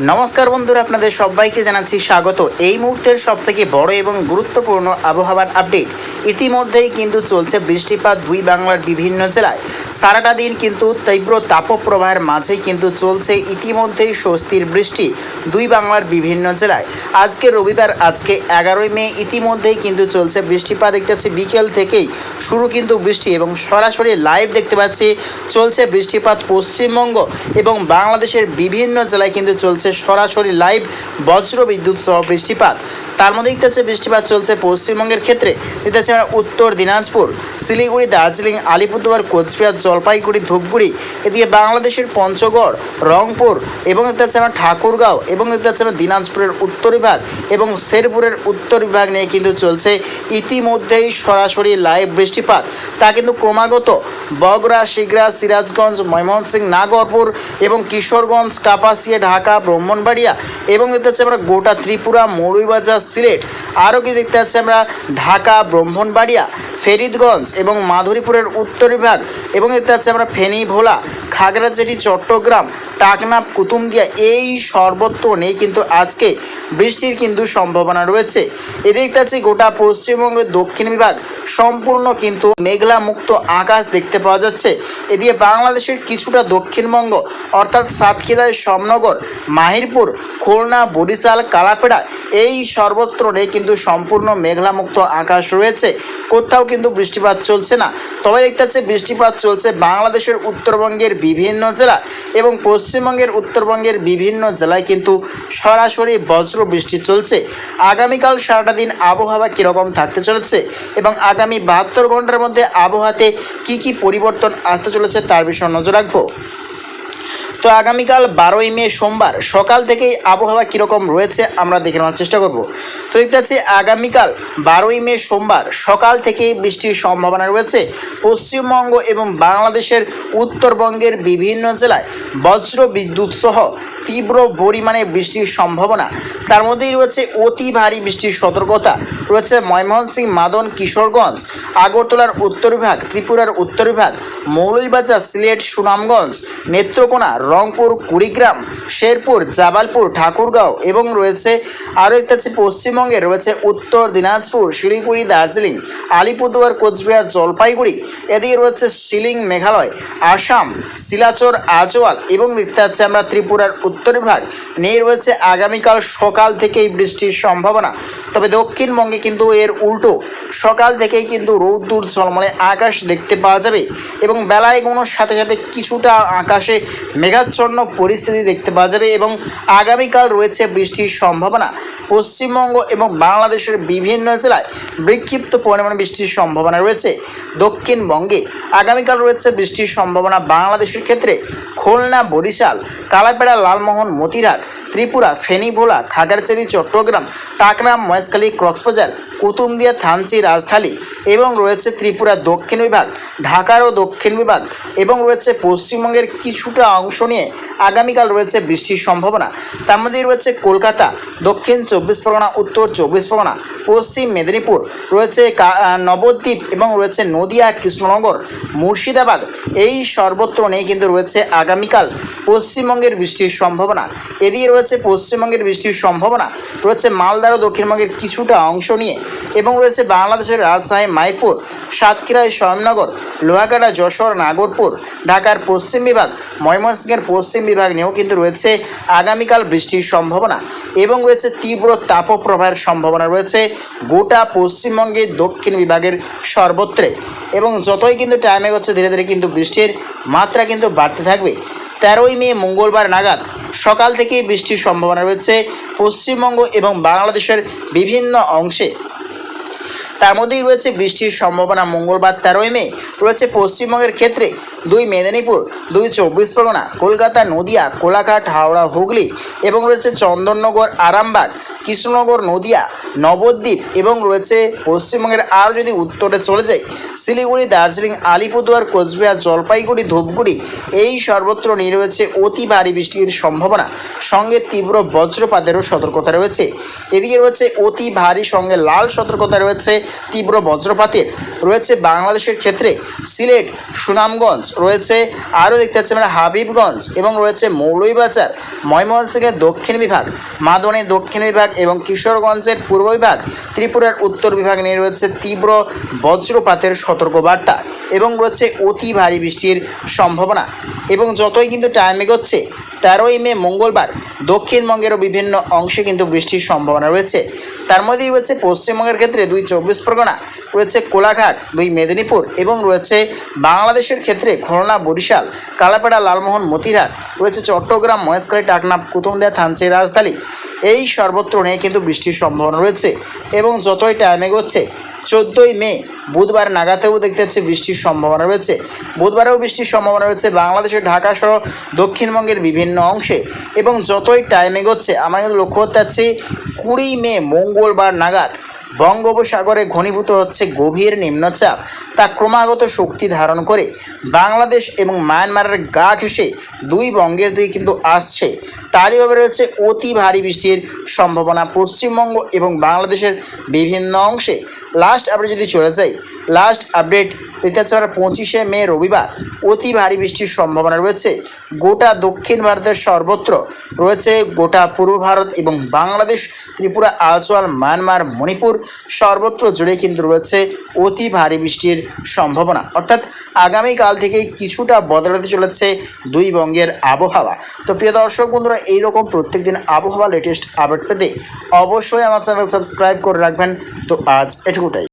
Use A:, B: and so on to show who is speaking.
A: নমস্কার বন্ধুরা, আপনাদের সবাইকে জানাচ্ছি স্বাগত। এই মুহূর্তের সব থেকে বড় এবং গুরুত্বপূর্ণ আবহাওয়ার আপডেট ইতিমধ্যেই কিন্তু চলছে বৃষ্টিপাত দুই বাংলার বিভিন্ন জেলায়। সারাটা দিন কিন্তু তীব্র তাপপ্রবাহের মাঝেই কিন্তু চলছে ইতিমধ্যেই স্বস্তির বৃষ্টি দুই বাংলার বিভিন্ন জেলায়। আজকে রবিবার, আজকে এগারোই মে, ইতিমধ্যেই কিন্তু চলছে বৃষ্টিপাত। দেখতে পাচ্ছি বিকেল থেকেই শুরু কিন্তু বৃষ্টি এবং সরাসরি লাইভ দেখতে পাচ্ছি, চলছে বৃষ্টিপাত পশ্চিমবঙ্গ এবং বাংলাদেশের বিভিন্ন জেলায় কিন্তু চলছে সরাসরি লাইভ বজ্র বিদ্যুৎ সহ বৃষ্টিপাত। তার মধ্যে দেখতে পাচ্ছি, বৃষ্টিপাত চলছে পশ্চিমবঙ্গের ক্ষেত্রে। দেখতে আমরা উত্তর দিনাজপুর, শিলিগুড়ি, দার্জিলিং, আলিপুরদুয়ার, কোচবিহার, জলপাইগুড়ি, ধূপগুড়ি, এদিকে বাংলাদেশের পঞ্চগড়, রংপুর এবং দেখতে হচ্ছে আমরা ঠাকুরগাঁও এবং দেখতে হচ্ছে আমরা দিনাজপুরের উত্তর বিভাগ এবং শেরপুরের উত্তর বিভাগ নিয়ে কিন্তু চলছে ইতিমধ্যেই সরাসরি লাইভ বৃষ্টিপাত। তা কিন্তু ক্রমাগত বগরা শিগরা সিরাজগঞ্জ, ময়মনসিংহ, নাগরপুর এবং কিশোরগঞ্জ, কাপাসিয়া, ঢাকা ব্রাহ্মণবাড়িয়া এবং দেখতে পাচ্ছি আমরা গোটা ত্রিপুরা, মৌলভীবাজার, সিলেট। আরও কি দেখতে পাচ্ছি আমরা ঢাকা, ব্রাহ্মণবাড়িয়া ফেরিদগঞ্জ এবং মাধুরীপুরের উত্তর বিভাগ এবং দেখতে পাচ্ছি আমরা ফেনী ভোলা খাগড়াছড়ি, চট্টগ্রাম টাকনাপ কুতুমদিয়া এই সর্বত্র নেই কিন্তু আজকে বৃষ্টির কিন্তু সম্ভাবনা রয়েছে। এদিকে দেখতে গোটা পশ্চিমবঙ্গের দক্ষিণ বিভাগ সম্পূর্ণ কিন্তু মেঘলা মুক্ত আকাশ দেখতে পাওয়া যাচ্ছে। এদিকে বাংলাদেশের কিছুটা দক্ষিণবঙ্গ অর্থাৎ সাতক্ষীরায় সমনগর মাহিরপুর, খুলনা, বরিশাল, কালাপেড়া, এই সর্বত্র কিন্তু সম্পূর্ণ মেঘলামুক্ত আকাশ রয়েছে। কোথাও কিন্তু বৃষ্টিপাত চলছে না। তবে দেখতে পাচ্ছি বৃষ্টিপাত চলছে বাংলাদেশের উত্তরবঙ্গের বিভিন্ন জেলা এবং পশ্চিমবঙ্গের উত্তরবঙ্গের বিভিন্ন জেলায় কিন্তু সরাসরি বজ্র বৃষ্টি চলছে। আগামীকাল সারাটা দিন আবহাওয়া কীরকম থাকতে চলেছে এবং আগামী বাহাত্তর ঘণ্টার মধ্যে আবহাওয়াতে কি কি পরিবর্তন আসতে চলেছে তার বিষয়ে নজর রাখব। তো আগামীকাল বারোই মে সোমবার সকাল থেকেই আবহাওয়া কীরকম রয়েছে আমরা দেখে নেওয়ার চেষ্টা করব। তো দেখতে পাচ্ছি আগামীকাল বারোই মে সোমবার সকাল থেকেই বৃষ্টির সম্ভাবনা রয়েছে। পশ্চিমবঙ্গ এবং বাংলাদেশের উত্তরবঙ্গের বিভিন্ন জেলায় বজ্র বিদ্যুৎ সহ তীব্র পরিমাণে বৃষ্টির সম্ভাবনা। তার মধ্যেই রয়েছে অতি ভারী বৃষ্টির সতর্কতা। রয়েছে ময়মনসিংহ, মাদন, কিশোরগঞ্জ, আগরতলার উত্তর বিভাগ, ত্রিপুরার উত্তর বিভাগ, মৌলভীবাজার, সিলেট, সুনামগঞ্জ, নেত্রকোনা রংপুর, কুড়িগ্রাম, শেরপুর, জাবালপুর, ঠাকুরগাঁও এবং রয়েছে আরও একটা হচ্ছে পশ্চিমবঙ্গে রয়েছে উত্তর দিনাজপুর, শিলিগুড়ি, দার্জিলিং, আলিপুরদুয়ার, কোচবিহার, জলপাইগুড়ি। এদিকে রয়েছে শিলিং, মেঘালয়, আসাম, শিলাচর, আজওয়াল এবং দেখতে পাচ্ছি আমরা ত্রিপুরার উত্তর বিভাগ নিয়ে রয়েছে আগামীকাল সকাল থেকেই বৃষ্টির সম্ভাবনা। তবে দক্ষিণবঙ্গে কিন্তু এর উল্টো। সকাল থেকেই কিন্তু রৌদ্দুর ঝলমলে আকাশ দেখতে পাওয়া যাবে এবং বেলায় গোনোর সাথে সাথে কিছুটা আকাশে মেঘাচ্ছন্ন পরিস্থিতি দেখতে পাওয়া যাবে এবং আগামীকাল রয়েছে বৃষ্টির সম্ভাবনা। পশ্চিমবঙ্গ এবং বাংলাদেশের বিভিন্ন জেলায় বিক্ষিপ্ত পরিমাণে বৃষ্টির সম্ভাবনা রয়েছে। দক্ষিণবঙ্গে আগামীকাল রয়েছে বৃষ্টির সম্ভাবনা। বাংলাদেশের ক্ষেত্রে খুলনা, বরিশাল কালাপেড়া লালমোহন মতিরাট ত্রিপুরা ফেনী ভোলা চট্টগ্রাম টাকরা মহেশখালী, কক্সবাজার কুতুমদিয়া থানচি, রাজধানী এবং রয়েছে ত্রিপুরা দক্ষিণ বিভাগ ঢাকারও দক্ষিণ বিভাগ এবং রয়েছে পশ্চিমবঙ্গের কিছুটা অংশ নিয়ে আগামীকাল রয়েছে বৃষ্টির সম্ভাবনা। তার মধ্যেই রয়েছে কলকাতা, দক্ষিণ চব্বিশ পরগনা, উত্তর চব্বিশ পরগনা, পশ্চিম মেদিনীপুর, রয়েছে নবদ্বীপ এবং রয়েছে নদিয়া, কৃষ্ণনগর, মুর্শিদাবাদ, এই সর্বত্র নিয়ে কিন্তু রয়েছে আগামীকাল পশ্চিমবঙ্গের বৃষ্টির সম্ভাবনা। এদিকে রয়েছে পশ্চিমবঙ্গের বৃষ্টির সম্ভাবনা, রয়েছে মালদার ও দক্ষিণবঙ্গের কিছুটা অংশ নিয়ে এবং রয়েছে বাংলাদেশের রাজশাহী মাইপুর সাতক্ষীরায় স্বয়ংনগর লোহাগাড়া, যশোর, নাগরপুর, ঢাকার পশ্চিম বিভাগ, ময়মনসিংহের পশ্চিম বিভাগ নিয়েও কিন্তু রয়েছে আগামীকাল বৃষ্টির সম্ভাবনা এবং রয়েছে তীব্র তাপপ্রবাহের সম্ভাবনা রয়েছে গোটা পশ্চিমবঙ্গের দক্ষিণ বিভাগের সর্বত্রে এবং যতই কিন্তু টাইম এগোচ্ছে, ধীরে ধীরে কিন্তু বৃষ্টির মাত্রা কিন্তু বাড়তে থাকবে। তেরোই মে মঙ্গলবার নাগাদ সকাল থেকেই বৃষ্টির সম্ভাবনা রয়েছে পশ্চিমবঙ্গ এবং বাংলাদেশের বিভিন্ন অংশে। তার মধ্যেই রয়েছে বৃষ্টির সম্ভাবনা মঙ্গলবার তেরোই মে। রয়েছে পশ্চিমবঙ্গের ক্ষেত্রে দুই মেদিনীপুর, দুই চব্বিশ পরগনা, কলকাতা, নদিয়া, কোলাঘাট, হাওড়া, হুগলি এবং রয়েছে চন্দননগর, আরামবাগ, কৃষ্ণনগর, নদিয়া, নবদ্বীপ এবং রয়েছে পশ্চিমবঙ্গের আরও যদি উত্তরে চলে যায় শিলিগুড়ি, দার্জিলিং, আলিপুরদুয়ার, কোচবিহার, জলপাইগুড়ি, ধূপগুড়ি এই সর্বত্র নিয়ে রয়েছে অতি ভারী বৃষ্টির সম্ভাবনা। সঙ্গে তীব্র বজ্রপাতেরও সতর্কতা রয়েছে। এদিকে রয়েছে অতি ভারী, সঙ্গে লাল সতর্কতা রয়েছে তীব্র বজ্রপাতের রয়েছে বাংলাদেশের ক্ষেত্রে। সিলেট, সুনামগঞ্জ রয়েছে, আরও দেখতে পাচ্ছি আমরা হাবিবগঞ্জ এবং রয়েছে মৌলভীবাজার, ময়মনসিংহের দক্ষিণ বিভাগ, মাদনে দক্ষিণ বিভাগ এবং কিশোরগঞ্জের পূর্ব বিভাগ, ত্রিপুরার উত্তর বিভাগ নিয়ে রয়েছে তীব্র বজ্রপাতের সতর্কবার্তা এবং রয়েছে অতি ভারী বৃষ্টির সম্ভাবনা। এবং যতই কিন্তু টাইম এগোচ্ছে তেরোই মে মঙ্গলবার দক্ষিণবঙ্গেরও বিভিন্ন অংশে কিন্তু বৃষ্টির সম্ভাবনা রয়েছে। তার মধ্যেই রয়েছে পশ্চিমবঙ্গের ক্ষেত্রে দুই চব্বিশ পরগনা, রয়েছে কোলাঘাট, দুই মেদিনীপুর এবং রয়েছে বাংলাদেশের ক্ষেত্রে খুলনা, বরিশাল, কালাপাড়া, লালমোহন মতিরহাট রয়েছে চট্টগ্রাম, মহেশখালী টাকনাফ কুতুমদিয়া থানচি, রাজধানী। এই সর্বত্র নিয়ে কিন্তু বৃষ্টির সম্ভাবনা রয়েছে এবং যতই টাইম এগোচ্ছে চোদ্দোই মে, বুধবার নাগাতেও দেখতে পাচ্ছি বৃষ্টির সম্ভাবনা রয়েছে। বুধবারেও বৃষ্টির সম্ভাবনা রয়েছে বাংলাদেশের ঢাকা সহ দক্ষিণবঙ্গের বিভিন্ন অংশে। এবং যতই টাইম এগোচ্ছে, আমরা কিন্তু লক্ষ্য করতে পারছি কুড়ি মে, মঙ্গলবার নাগাদ। বঙ্গোপসাগরে ঘনীভূত হচ্ছে গভীর নিম্নচাপ। তা ক্রমাগত শক্তি ধারণ করে বাংলাদেশ এবং মায়ানমারের গা ঘেঁষে দুই বঙ্গের দিকে কিন্তু আসছে। তারই তারইভাবে রয়েছে অতি ভারী বৃষ্টির সম্ভাবনা পশ্চিমবঙ্গ এবং বাংলাদেশের বিভিন্ন অংশে। লাস্ট আপডেট যদি চলে যাই লাস্ট আপডেট পাচ্ছি আমরা পঁচিশে মে, রবিবার। অতি ভারী বৃষ্টির সম্ভাবনা রয়েছে। গোটা দক্ষিণ ভারতের সর্বত্র রয়েছে গোটা পূর্ব ভারত এবং বাংলাদেশ, ত্রিপুরা আজওয়াল মায়ানমার, মণিপুর সর্বত্র জুড়ে কিন্তু রয়েছে অতি ভারী বৃষ্টির সম্ভাবনা। অর্থাৎ আগামীকাল থেকেই কিছুটা বদলাতে চলেছে দুই বঙ্গের আবহাওয়া। তো প্রিয় দর্শক বন্ধুরা, এইরকম প্রত্যেক দিন আবহাওয়া লেটেস্ট আপডেট পেতে অবশ্যই আমার চ্যানেল সাবস্ক্রাইব করে রাখবেন। তো আজ এটুকুটাই।